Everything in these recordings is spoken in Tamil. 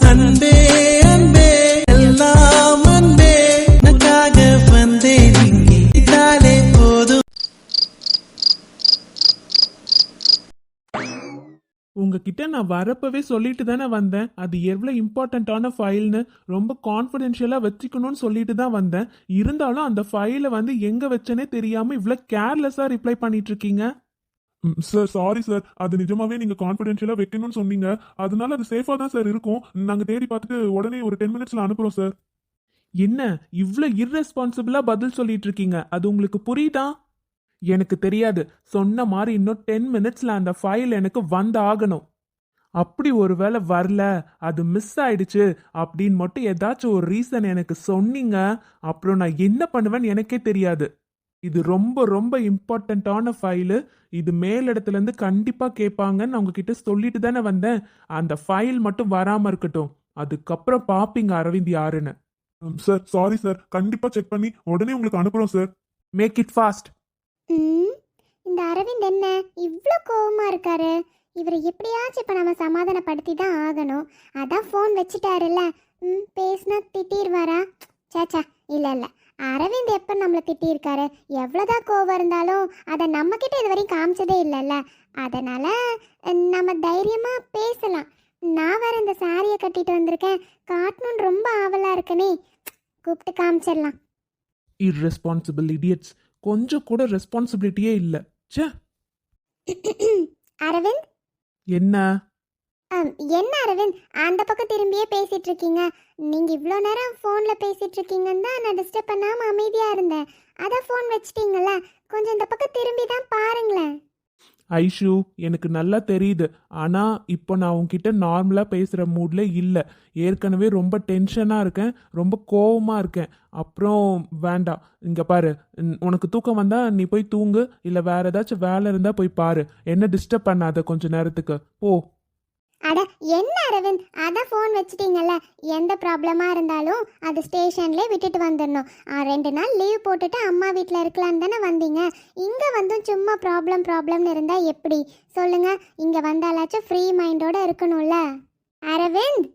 அன்பே அன்பே எல்லாம் அன்பே. வந்தேன் இங்கே. இதாலே போதும். உங்ககிட்ட நான் வரப்பவே சொல்லிட்டு தானே வந்தேன். அது எவ்வளோ இம்பார்ட்டண்ட்டான ஃபைல்னு ரொம்ப கான்ஃபிடென்ஷியலாக வச்சுக்கணும்னு சொல்லிட்டு தான் வந்தேன். இருந்தாலும் அந்த ஃபைலை வந்து எங்கே வச்சேனே தெரியாமல் இவ்வளோ கேர்லெஸ்ஸாக ரிப்ளை பண்ணிட்டு இருக்கீங்க. சார் சாரி சார் அது நிஜமாவே நீங்க கான்ஃபிடென்ஷியலா வைக்கணும்னு சொன்னீங்க. அதனால அது சேஃபா தான் சார் இருக்கும். நாங்க தேடி பார்த்துட்டு உடனே ஒரு டென் மினிட்ஸ்ல அனுப்புறோம் சார் என்ன? இவ்வளோ இர்ரெஸ்பான்சிபிளா பதில் சொல்லிட்டு இருக்கீங்க. அது உங்களுக்கு புரியுதா? எனக்கு தெரியாது. சொன்ன மாதிரி இன்னும் டென் மினிட்ஸில் அந்த ஃபைல் எனக்கு வந்து ஆகணும். அப்படி ஒருவேளை வரல. அது மிஸ் ஆயிடுச்சு. அப்படின்னு மட்டும் ஏதாச்சும் ஒரு ரீசன் எனக்கு சொன்னீங்க. அப்புறம் நான் என்ன பண்ணுவேன்னு எனக்கே தெரியாது. இது ரொம்ப ரொம்ப இம்பார்ட்டண்ட்டான ஃபைலு இது மேலிடத்துலேருந்து கண்டிப்பாக கேட்பாங்கன்னு நான் உங்ககிட்ட சொல்லிட்டு தானே வந்தேன். அந்த ஃபைல் மட்டும் வராமல் இருக்கட்டும். அதுக்கப்புறம் பார்ப்பீங்க அரவிந்த் யாருன்னு. சார் சாரி சார் கண்டிப்பா செக் பண்ணி உடனே உங்களுக்கு அனுப்புறோம் சார் மேக் இட் ஃபாஸ்ட் இந்த அரவிந்த் என்ன இவ்வளோ கோவமா இருக்காரு? இவரை எப்படியாச்சும் இப்போ நம்ம சமாதானப்படுத்தி தான் ஆகணும். அதான் ஃபோன் வச்சுட்டாருல்ல. ம் பேசினா திட்டிடுவாரா சேச்சா இல்லை இல்லை. அரவிந்த் எப்போ நம்மளை திட்டியிருக்காரு? எவ்வளோதான் கோவம் இருந்தாலும் அதை நம்மக்கிட்ட இது வரையும் காமிச்சதே இல்லைல்ல. அதனால் நம்ம தைரியமாக பேசலாம். நான் வேற இந்த சாரியை கட்டிட்டு வந்திருக்கேன். காட்டணும்னு ரொம்ப ஆவலாக இருக்கனே. கூப்பிட்டு காமிச்சிடலாம். இர்ரெஸ்பான்சிபிள் இடியட்ஸ் கொஞ்சம் கூட ரெஸ்பான்சிபிலிட்டியே இல்லை. ச்சே. அரவிந்த்? என்ன? என்ன அரவிந்த்? அந்த பக்கம் திரும்பியே பேசிட்டு இருக்கீங்க நீங்க இவ்வளோ நேரம் ஃபோன்ல பேசிட்டு இருக்கீங்கன்னு தான் நான் டிஸ்டர்ப் பண்ணாம அமைதியா இருந்தேன். அதான் ஃபோன் வச்சிட்டீங்கல்ல கொஞ்சம் இந்த பக்கம் திரும்பி தான் பாருங்களேன். ஐஷு எனக்கு நல்லா தெரியுது. ஆனா இப்போ நான் உன்கிட்ட நார்மலா பேசுற மூட்ல இல்ல. ஏற்கனவே ரொம்ப டென்ஷனா இருக்கேன். ரொம்ப கோவமா இருக்கேன். அப்புறம் வேண்டாம். இங்க பாரு. உனக்கு தூக்கம் வந்தா நீ போய் தூங்கு. இல்ல வேற ஏதாச்சும் வேலை இருந்தா போய் பாரு. என்ன டிஸ்டர்ப் பண்ணாத கொஞ்ச நேரத்துக்கு. போ. அட என்ன அரவிந்த்? அதான் ஃபோன் வச்சிட்டீங்கல்ல. எந்த ப்ராப்ளமா இருந்தாலும் அது ஸ்டேஷன்லேயே விட்டுட்டு வந்துடணும். ரெண்டு நாள் லீவ் போட்டுட்டு அம்மா வீட்டில் இருக்கலான்னு தானே வந்தீங்க. இங்கே வந்தும் சும்மா ப்ராப்ளம் ப்ராப்ளம்னு இருந்தால் எப்படி? சொல்லுங்க. இங்கே வந்தாலாச்சும் ஃப்ரீ மைண்டோட இருக்கணும்ல. அரவிந்த்!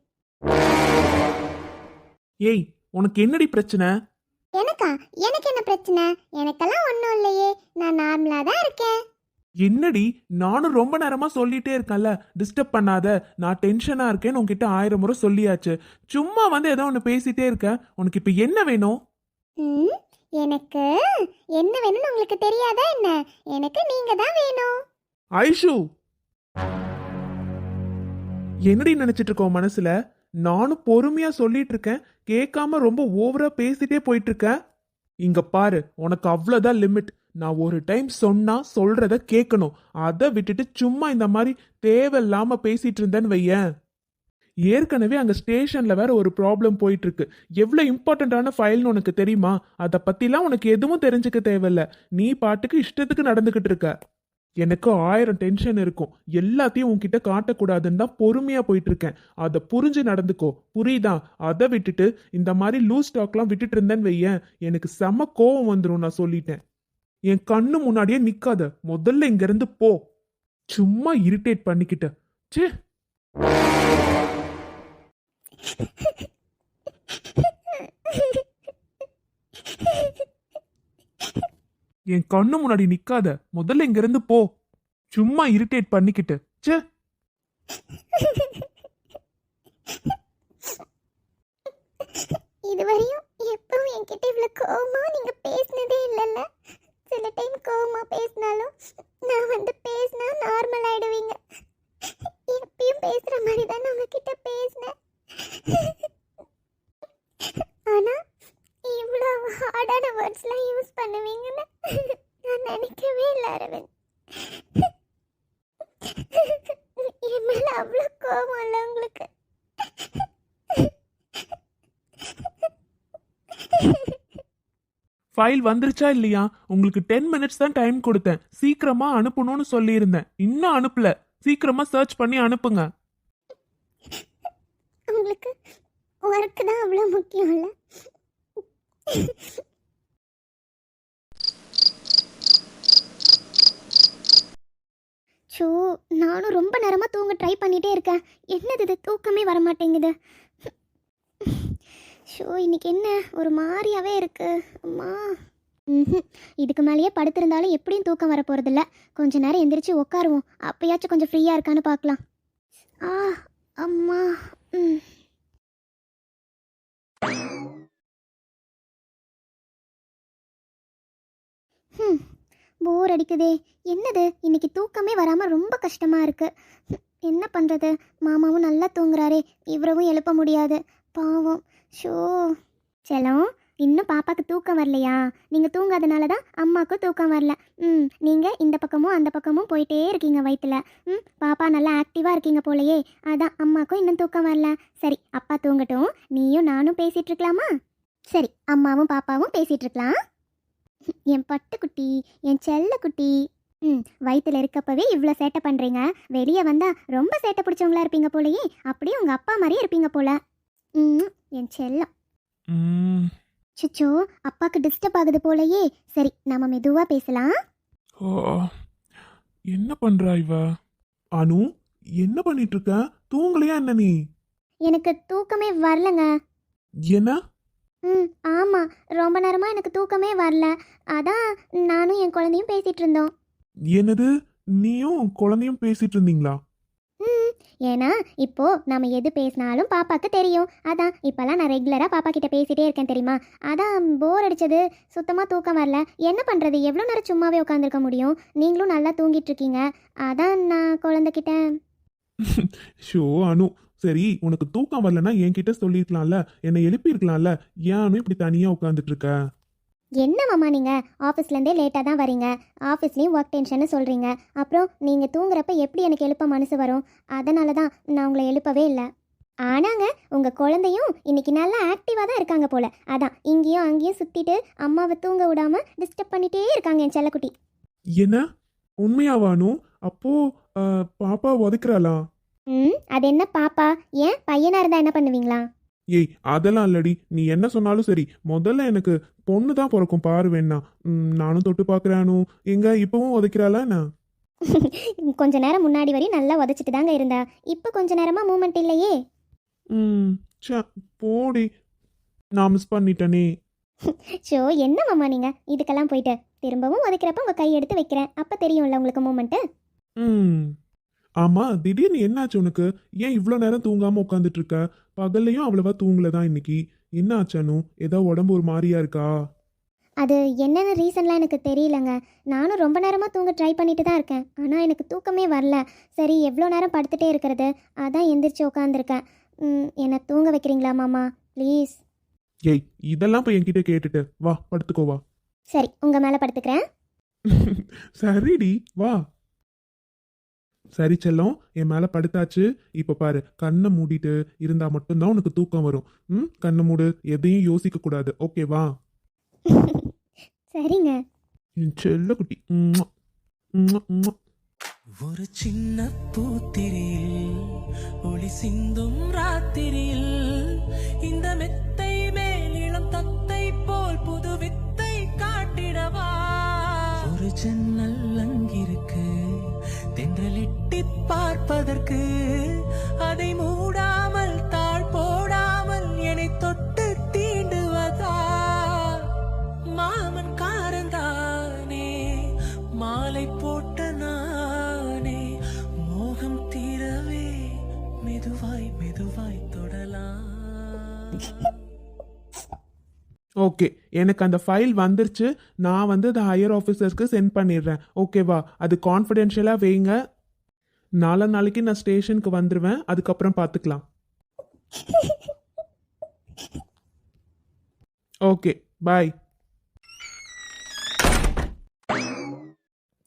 ஏய் உனக்கு என்னடி பிரச்சனை? எனக்கா? எனக்கு என்ன பிரச்சனை? எனக்கெல்லாம் ஒன்றும் இல்லையே. நான் நார்மலாக தான் இருக்கேன். என்னடி நானும் ரொம்ப நேரமா சொல்லிட்டே இருக்கேன்ல. டிஸ்டர்ப் பண்ணாத. நான் டென்ஷனா இருக்கேன்னு உன்கிட்ட ஆயிரம் முறை சொல்லியாச்சு. சும்மா வந்து ஏதோ ஒன்று பேசிட்டே இருக்க. உனக்கு இப்போ என்ன வேணும்? ம் எனக்கு என்ன வேணும்னு உங்களுக்கு தெரியாதா என்ன? எனக்கு நீங்கள் தான் வேணும். ஐஷு! என்னடி நினைச்சிட்டு இருக்கோம் மனசுல? நானும் பொறுமையா சொல்லிட்டு இருக்கேன். கேட்காம ரொம்ப ஓவரா பேசிட்டே போயிட்டு இருக்கேன் இங்க பாரு உனக்கு அவ்வளவுதான் லிமிட் நான் ஒரு டைம் சொன்னா சொல்றத கேட்கணும் அதை விட்டுட்டு சும்மா இந்த மாதிரி தேவையில்லாம பேசிட்டு இருந்தேன்னு வையேன். ஏற்கனவே அங்க ஸ்டேஷன்ல வேற ஒரு ப்ராப்ளம் போயிட்டு இருக்கு எவ்வளவு இம்பார்ட்டன்டான ஃபைல்னு உனக்கு தெரியுமா? அதை பத்திலாம் உனக்கு எதுவும் தெரிஞ்சுக்க தேவையில்ல. நீ பாட்டுக்கு இஷ்டத்துக்கு நடந்துகிட்டு இருக்க. எனக்கு ஆயிரம் டென்ஷன் இருக்கும். எல்லாத்தையும் உன்கிட்ட காட்டக்கூடாதுன்னு தான் பொறுமையா போயிட்டு இருக்கேன் அதை புரிஞ்சு நடந்துக்கோ. புரியுதா? அதை விட்டுட்டு இந்த மாதிரி லூஸ் டாக்லாம் விட்டுட்டு இருந்தேன்னு வையேன். எனக்கு செம கோவம் வந்துடும் நான் சொல்லிட்டேன். என் கண்ணு முன்னாடியே நிக்காத. முதல்ல இங்க இருந்து போ. சும்மா இரிட்டேட் பண்ணிக்கிட்ட. சே என் கண்ணு முன்னாடி நிக்காத. முதல்ல இங்க இருந்து போ. சும்மா இரிட்டேட் பண்ணிக்கிட்டு. சே இதுவரையும் எப்பவும் என்கிட்ட இவ்வளவு கோமா நீங்க பேசினதே இல்லைல்ல சில டைம் கோவமா பேசினாலும் நான் வந்து பேசினா நார்மல் ஆயிடுவீங்க எப்பயும் பேசுற மாதிரி தான் நான் உங்ககிட்ட பேசினேன் ஆனா இவ்வளோ ஹார்டான வேர்ட்ஸ்லாம் யூஸ் பண்ணுவீங்கன்னு நான் நினைக்கவே இல்லை அரவிந்த் என் மேல அவ்வளோ கோவம் இல்லை உங்களுக்கு ஃபைல் வந்துருச்சா இல்லையா? உங்களுக்கு டென் மினிட்ஸ் தான் டைம் கொடுத்தேன். சீக்கிரமா அனுப்பணும்னு சொல்லியிருந்தேன். இன்னும் அனுப்பல. சீக்கிரமா சர்ச் பண்ணி அனுப்புங்க. உங்களுக்கு ஒர்க் தான் அவ்வளோ முக்கியம் இல்லை ஷோ நானும் ரொம்ப நேரமாக தூங்க ட்ரை பண்ணிகிட்டே இருக்கேன். என்னது இது? தூக்கமே வர மாட்டேங்குது ஷோ இன்னைக்கு என்ன? ஒரு மாதிரியாகவே இருக்கு. அம்மா. ம்ஹும். இதுக்கு மேலேயே படுத்திருந்தாலும் எப்படியும் தூக்கம் வர போகிறதில்ல கொஞ்ச நேரம் எந்திரிச்சு உட்காருவோம் அப்பயாச்சும் கொஞ்சம் ஃப்ரீயாக இருக்கான்னு பார்க்கலாம். ஆ அம்மா. ம். ம். போர் அடிக்குதே. என்னது? இன்னைக்கு தூக்கமே வராமல் ரொம்ப கஷ்டமாக இருக்குது என்ன பண்ணுறது மாமாவும் நல்லா தூங்குறாரே. இவரவும் எழுப்ப முடியாது. பாவம். ஷோ. செலம் இன்னும் பாப்பாக்கு தூக்கம் வரலையா? நீங்கள் தூங்காதனால தான் அம்மாவுக்கும் தூக்கம் வரல. ம் நீங்கள் இந்த பக்கமும் அந்த பக்கமும் போயிட்டே இருக்கீங்க வயிற்றுல ம் பாப்பா நல்லா ஆக்டிவாக இருக்கீங்க போலயே. அதான் அம்மாவுக்கும் இன்னும் தூக்கம் வரல. சரி அப்பா தூங்கட்டும். நீயும் நானும் பேசிகிட்டு இருக்கலாமா? சரி அம்மாவும் பாப்பாவும் பேசிகிட்டு இருக்கலாம். என் பட்டுக்குட்டி என் செல்லக்குட்டி. ம் வயிற்றுல இருக்கப்பவே இவ்வளோ சேட்டை பண்ணுறீங்க வெளியே வந்தால் ரொம்ப சேட்டை பிடிச்சவங்களா இருப்பீங்க போலயே. அப்படியே உங்கள் அப்பா மாதிரியே இருப்பீங்க போல. ம் என் செல்லம். சுச்சோ அப்பாக்கு டிஸ்டர்ப் ஆகுது போலயே. சரி நாம மெதுவா பேசலாம். ஆ, என்ன பண்றா இவ? அனு என்ன பண்ணிட்டு இருக்க தூங்கலையா என்ன நீ? எனக்கு தூக்கமே வரலங்க. என்ன? ம் ஆமாம் ரொம்ப நேரமாக எனக்கு தூக்கமே வரல. அதான் நானும் என் குழந்தையும் பேசிகிட்டு இருந்தோம். என்னது? நீயும் குழந்தையும் பேசிட்டு இருந்தீங்களா? ஏன்னா இப்போ நம்ம எது பேசினாலும் பாப்பாக்கு தெரியும். அதான் இப்போல்லாம் நான் ரெகுலராக பாப்பா கிட்ட பேசிட்டே இருக்கேன் தெரியுமா? அதான் போர் அடிச்சது. சுத்தமாக தூக்கம் வரல. என்ன பண்ணுறது எவ்வளோ நேரம் சும்மாவே உட்காந்துருக்க முடியும்? நீங்களும் நல்லா தூங்கிட்டு இருக்கீங்க. அதான் நான் குழந்தைகிட்ட ஷோ அனு. சரி உனக்கு தூக்கம் வரலன்னா என்கிட்ட சொல்லியிருக்கலாம்ல என்னை எழுப்பியிருக்கலாம்ல. ஏன் அனு இப்படி தனியாக உட்காந்துட்டு இருக்க? என்ன மாமா நீங்கள் ஆஃபீஸ்லேருந்தே லேட்டாக தான் வரீங்க. ஆஃபீஸ்லேயும் ஒர்க் டென்ஷன்னு சொல்கிறீங்க அப்புறம் நீங்கள் தூங்குறப்ப எப்படி எனக்கு எழுப்ப மனசு வரும்? அதனால தான் நான் உங்களை எழுப்பவே இல்லை. ஆனாங்க உங்கள் குழந்தையும் இன்னைக்கு நல்லா ஆக்டிவாக தான் இருக்காங்க போல. அதான் இங்கேயும் அங்கேயும் சுற்றிட்டு அம்மாவை தூங்க விடாம டிஸ்டர்ப் பண்ணிட்டே இருக்காங்க என் செல்லக்குட்டி. என்ன? உண்மையாவா அனு? அப்போ பாப்பா உதைக்கிறாளா? ம் அது என்ன பாப்பா? ஏன் பையனாக இருந்தால் என்ன பண்ணுவீங்களா? ஏய் அதெல்லாம் இல்லடி. நீ என்ன சொன்னாலும் சரி. முதல்ல எனக்கு பொண்ணு தான் பிறக்கும் பாரு வேணா. நானும் தொட்டு பார்க்கறேன்? எங்க இப்பவும் உதைக்கிறாளா என்ன? கொஞ்ச நேரம் முன்னாடி வரையும் நல்லா உதச்சிட்டு தாங்க இருந்தா. இப்போ கொஞ்ச நேரமாக மூமெண்ட் இல்லையே. ம் ச்சே போடி. நான் மிஸ் பண்ணிட்டேனே. ஷோ என்ன மாமா நீங்கள் இதுக்கெல்லாம் போயிட்டு. திரும்பவும் உதைக்கிறப்ப உங்கள் கை எடுத்து வைக்கிறேன். அப்போ தெரியும்ல உங்களுக்கு மூமெண்ட்டு ம். ஆமா திடீர்னு என்னாச்சு உனக்கு? ஏன் இவ்வளோ நேரம் தூங்காம உட்காந்துட்டு இருக்க பகல்லையும் அவ்வளவா தூங்கல தான் இன்னைக்கு. என்ன ஏதோ உடம்பு ஒரு மாதிரியா இருக்கா? அது என்னென்ன ரீசன்லாம் எனக்கு தெரியலங்க. நானும் ரொம்ப நேரமாக தூங்க ட்ரை பண்ணிட்டு தான் இருக்கேன். ஆனால் எனக்கு தூக்கமே வரல. சரி எவ்வளோ நேரம் படுத்துட்டே இருக்கிறது? அதான் எந்திரிச்சு உட்காந்துருக்கேன் என்னை தூங்க வைக்கிறீங்களா மாமா? ப்ளீஸ். ஏய் இதெல்லாம் போய் என்கிட்ட கேட்டுட்டு வா படுத்துக்கோ வா. சரி உங்கள் மேலே படுத்துக்கிறேன். சரிடி வா. சரி செல்லம் என் மேல படுத்தாச்சு. இப்ப பாரு கண்ணை மூடிட்டு இருந்தா மட்டும்தான் உனக்கு தூக்கம் வரும். ம்? கண்ணை மூடு எதையும் யோசிக்க கூடாது. ஓகேவா சரிங்க. என் செல்ல குட்டி உம்மா. உம்மா, உம்மா. ஒரு சின்ன பூத்திரியில் ஒளி சிந்தும் ராத்திரியில் இந்த மெத்தை மேலிளம் தத்தை போல் புது வித்தை காட்டிடவா? ஒரு ஜன்னல் தென்றலிட்டி பார்ப்பதற்கு. அதை மூடாமல் தாழ் போடாமல் என்னை தொட்டு தீண்டுவதா? மாமன் காரந்தானே மாலை போட்ட நானே. மோகம் தீரவே மெதுவாய் மெதுவாய் தொடலாம். ஓகே எனக்கு அந்த ஃபைல் வந்துருச்சு. நான் வந்து அதை ஹையர் ஆஃபீஸர்ஸ்க்கு சென்ட் பண்ணிடுறேன். ஓகேவா? அது கான்ஃபிடென்ஷியலாக வைங்க. நாளை நாளைக்கு நான் ஸ்டேஷனுக்கு வந்துடுவேன் அதுக்கப்புறம் பார்த்துக்கலாம். Okay bye.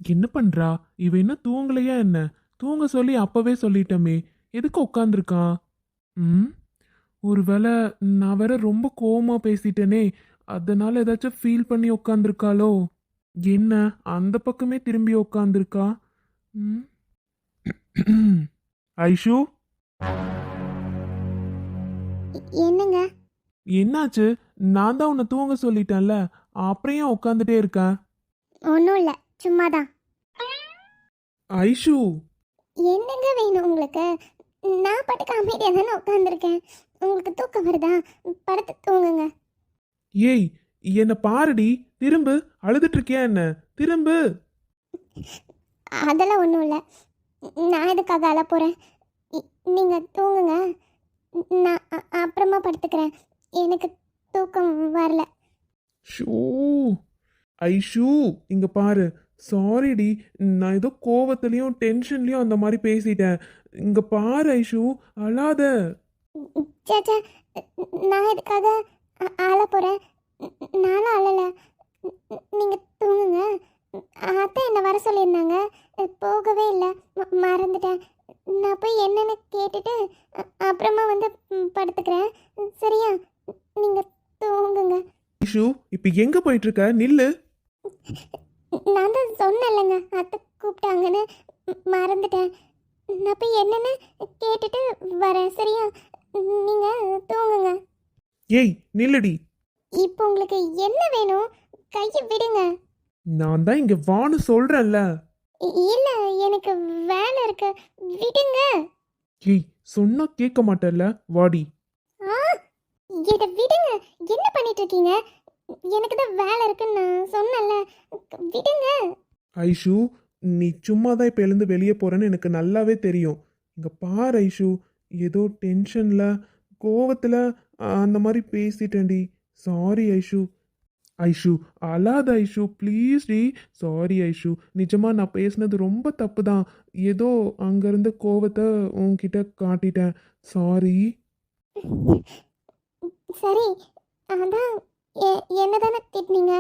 என்ன பண்றா? இவ என்ன தூங்கலையா என்ன? தூங்க சொல்லி அப்பவே சொல்லிட்டோமே. எதுக்கு உட்காந்துருக்கான் ம்? ஒருவேளை நான் வேற ரொம்ப கோமா பேசிட்டேனே. அதனால ஏதாச்சும் ஃபீல் பண்ணி உட்காந்துருக்காளோ என்ன? அந்த பக்கமே திரும்பி உட்காந்துருக்கா ம்? ஐஷு? என்னங்க? என்னாச்சு? நான் தான் உன்னை தூங்க சொல்லிட்டேன்ல. அப்புறம் ஏன் உட்காந்துட்டே இருக்கேன் ஒன்றும் இல்லை. சும்மா தான் ஐஷு? என்னங்க வேணும் உங்களுக்கு? நான் பாட்டுக்கு அமைதியாக தானே உட்காந்துருக்கேன் உங்களுக்கு தூக்கம் வருதா? படுத்து தூங்குங்க. ஏய் என்ன பாருடி. திரும்பு. அழுதுட்டு இருக்கியா என்ன? திரும்பு. அதெல்லாம் ஒன்றும் இல்லை. நான் எதுக்காக அழ போகிறேன் நீங்கள் தூங்குங்க. நான் அப்புறமா படுத்துக்கிறேன். எனக்கு தூக்கம் வரல. ஷூ ஐஷு இங்க பாரு. சாரிடி நான் ஏதோ கோவத்துலயும் டென்ஷன்லயும் அந்த மாதிரி பேசிட்டேன். இங்க பாரு ஐஷு அழாத. சேச்சா நான் எதுக்காக அழ போகிறேன் நானும் அழலை. நீங்கள் தூங்குங்க. அத்தை என்னை வர சொல்லியிருந்தாங்க. போகவே இல்லை. மறந்துட்டேன். நான் போய் என்னன்னு கேட்டுட்டு அப்புறமா வந்து படுத்துக்கிறேன். சரியா? நீங்கள் தூங்குங்க. ஐஷு இப்ப எங்க போயிட்டு இருக்க நில்லு. நான் தான் சொன்னேன்லங்க. அத்தை கூப்பிட்டாங்கன்னு. மறந்துட்டேன். நான் போய் என்னன்னு கேட்டுட்டு வரேன். சரியா? நீங்கள் தூங்குங்க. ஏய் நில்லுடி. இப்போ உங்களுக்கு என்ன வேணும்? கையை விடுங்க. நான் தான் இங்க வான்னு சொல்றேன்ல. இல்ல எனக்கு வேலை இருக்கு. விடுங்க. ஏய் சொன்னா கேட்க மாட்டேல்ல வாடி. இதை விடுங்க. என்ன பண்ணிட்டு இருக்கீங்க எனக்கு தான் வேலை இருக்குன்னு நான் சொன்னேன்ல. விடுங்க. ஐஷு நீ சும்மா தான் இப்போ எழுந்து வெளியே போறேன்னு எனக்கு நல்லாவே தெரியும். இங்க பாரு ஐஷு. ஏதோ டென்ஷன்ல கோவத்துல அந்த மாதிரி பேசிட்டேன்டி. சாரி ஐஷு. ஐஷு அழாத ஐஷு ப்ளீஸ் டி. சாரி ஐஷு நிஜமா நான் பேசுனது ரொம்ப தப்பு தான் ஏதோ அங்கேருந்து கோவத்தை உன்கிட்ட காட்டிட்டேன். சாரி சரி அதான் என்ன தானே திட்டினீங்க?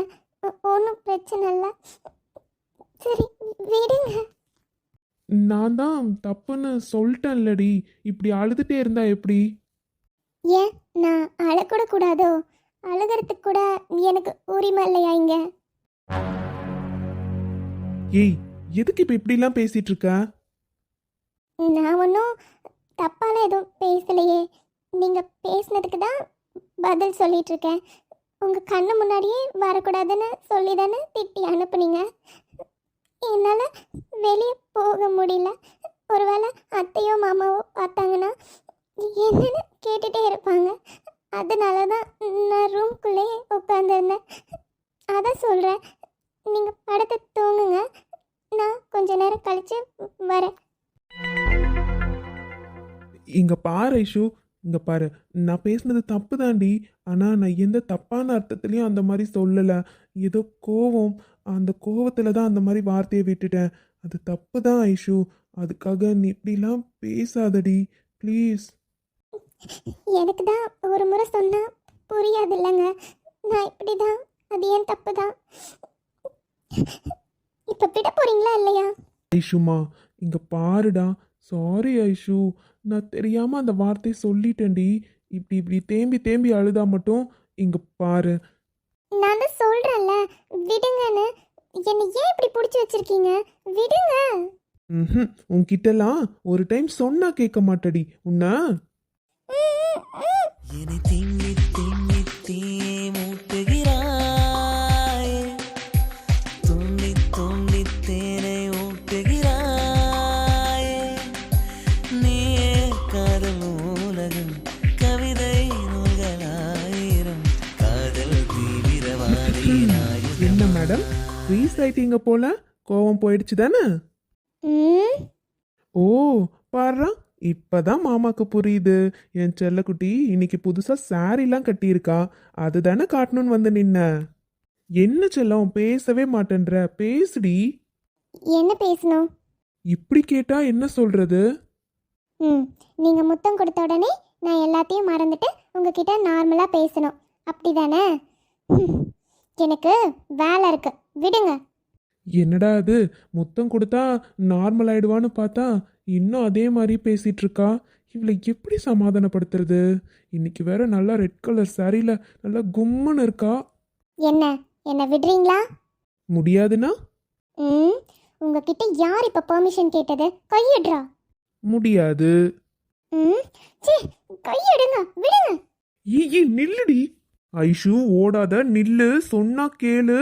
ஒன்றும் பிரச்சனை இல்லை. சரி விடுங்க. நான் தான் தப்புன்னு சொல்லிட்டேன்லடி இப்படி அழுதுட்டே இருந்தா எப்படி? ஏன் நான் அழக்கூட கூடாதோ? அழுகிறதுக்கு கூட எனக்கு உரிமை இல்லையா இங்க? ஏய் எதுக்கு இப்போ இப்படிலாம் பேசிட்டு இருக்க நான் ஒன்றும் தப்பால எதுவும் பேசலையே. நீங்கள் பேசுனதுக்கு தான் பதில் சொல்லிட்டு இருக்கேன் உங்கள் கண்ணு முன்னாடியே வரக்கூடாதுன்னு சொல்லி தானே திட்டி அனுப்புனீங்க. என்னால் வெளியே போக முடியல. ஒருவேளை அத்தையோ மாமாவோ பார்த்தாங்கன்னா என்னன்னு கேட்டுட்டே இருப்பாங்க. அதனால தான் நான் ரூம்குள்ளேயே உட்காந்துருந்தேன் அதான் சொல்கிறேன் நீங்கள் படத்தை தூங்குங்க. நான் கொஞ்ச நேரம் கழித்து வரேன். இங்கே பாரு ஐஷு. இங்கே பாரு. நான் பேசுனது தப்பு தாண்டி ஆனால் நான் எந்த தப்பான அர்த்தத்துலேயும் அந்த மாதிரி சொல்லலை. ஏதோ கோவம். அந்த கோவத்தில் தான் அந்த மாதிரி வார்த்தையை விட்டுட்டேன். அது தப்பு தான் ஐஷு. அதுக்காக நீ இப்படிலாம் பேசாதடி. ப்ளீஸ். எனக்கு தான் ஒரு முறை சொன்னா புரியாது இல்லைங்க நான் இப்படி தான் அது ஏன் தப்பு தான் இப்போ விட போறீங்களா இல்லையா? ஐஷுமா இங்க பாருடா. சாரி ஐஷு. நான் தெரியாம அந்த வார்த்தையை சொல்லிட்டேன்டி. இப்படி இப்படி தேம்பி தேம்பி அழுதா மட்டும் இங்க பாரு. நான் தான் சொல்றேன்ல விடுங்கன்னு. என்னை ஏன் இப்படி பிடிச்சி வச்சிருக்கீங்க? விடுங்க. ம் உன்கிட்டலாம் ஒரு டைம் சொன்னா கேட்க மாட்டடி. உன்ன என்னை திண்ணி திண்ணி தீ மூட்டுகிறாய் துண்ணி துண்ணி தேனை ஊட்டுகிறாய். நீயே காதல் உலகம் கவிதை நூல்களாயிரம். காதல் தீவிரவாதி என்ன மேடம்? ஃப்ரீஸ் ஆயிட்டீங்க போல கோவம் போயிடுச்சு தானே ஓ பாருடா இப்பதான் மாமாக்கு புரியுது. என் செல்லக்குட்டி இன்னைக்கு புதுசா சாரிலாம் கட்டியிருக்கா. அதுதானே காட்டணும்னு வந்து நின்ன. என்ன செல்லம் பேசவே மாட்டேன்ற. பேசுடி. என்ன பேசணும்? இப்படி கேட்டா என்ன சொல்றது? ம் நீங்கள் முத்தம் கொடுத்த உடனே நான் எல்லாத்தையும் மறந்துட்டு உங்ககிட்ட நார்மலாக பேசணும். அப்படி தானே எனக்கு வேலை இருக்கு. விடுங்க. என்னடா அது? முத்தம் கொடுத்தா நார்மல் ஆயிடுவான்னு பார்த்தா இன்னும் அதே மாதிரி பேசிட்டு இருக்கா? இவளை எப்படி சமாதானப்படுத்துறது? இன்னைக்கு வேற நல்லா ரெட் கலர் சாரியில நல்லா கும்முன்னு இருக்கா? என்ன? என்ன விடுறீங்களா? முடியாதுன்னா? ம் உங்ககிட்ட யார் இப்போ பெர்மிஷன் கேட்டது? கையிடுறா. முடியாது. ம் சே கையெடுங்க விடுங்க. ஈ நில்லுடி. ஐஷு ஓடாத நில்லு சொன்னா கேளு.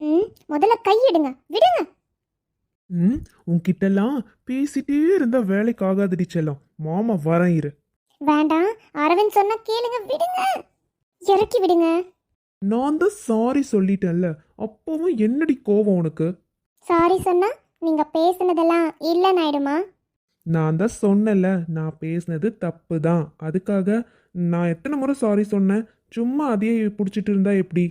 ம் முதல்ல கையெடுங்க. விடுங்க. ம் உன்கிட்டலாம் பேசிட்டே இருந்தா வேலைக்கு ஆகாதடி செல்லம். மாமா வரேன் இரு. வேண்டாம் அரவிந்த் சொன்னா கேளுங்க விடுங்க. இறக்கி விடுங்க. நான் தான் சாரி சொல்லிட்டேன்ல அப்பவும் என்னடி கோவம் உனக்கு? சாரி சொன்னா நீங்க பேசுனதெல்லாம் இல்லைன்னு ஆயிடுமா நான் தான் சொன்னேன்ல நான் பேசினது தப்பு தான் அதுக்காக நான் எத்தனை முறை சாரி சொன்னேன்? சும்மா அதையே பிடிச்சிட்டு இருந்தா எப்படி?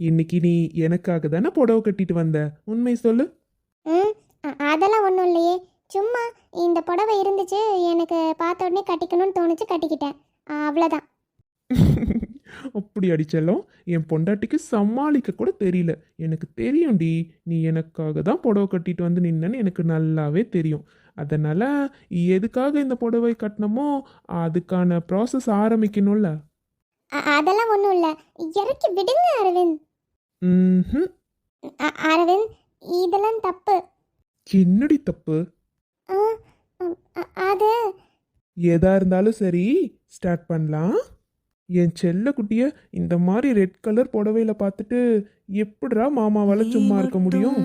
இன்னைக்கு நீ எனக்காக தானே புடவை கட்டிட்டு வந்த? உண்மை சொல்லு. ம் அதெல்லாம் ஒன்றும் இல்லையே. சும்மா இந்த புடவை இருந்துச்சு எனக்கு பார்த்த உடனே கட்டிக்கணும்னு தோணுச்சு கட்டிக்கிட்டேன். அவ்வளோதான் அப்படி அடிச்செல்லாம் என் பொண்டாட்டிக்கு சமாளிக்க கூட தெரியல. எனக்கு தெரியும்டி நீ எனக்காக தான் புடவை கட்டிட்டு வந்து நின்னன்னு எனக்கு நல்லாவே தெரியும். அதனால எதுக்காக இந்த புடவை கட்டினமோ அதுக்கான ப்ராசஸ் ஆரம்பிக்கணும்ல. அதெல்லாம் ஒன்றும் இல்லை. இறக்கி விடுங்க அரவிந்த். அரவிந்த் இதெல்லாம் தப்பு. என்னடி தப்பு? அது எதா இருந்தாலும் சரி ஸ்டார்ட் பண்ணலாம். என் செல்ல குட்டிய இந்த மாதிரி ரெட் கலர் புடவையில பார்த்துட்டு எப்படிடா மாமாவால சும்மா இருக்க முடியும்?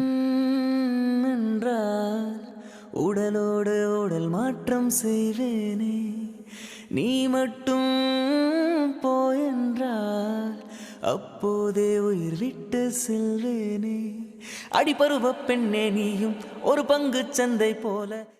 உடலோடு உடல் மாற்றம் செய்வேனே. நீ மட்டும் போயென்றால் அப்போதே உயிர் விட்டு செல்வேனே. அடிபருவ பெண்ணே நீயும் ஒரு பங்கு சந்தை போல.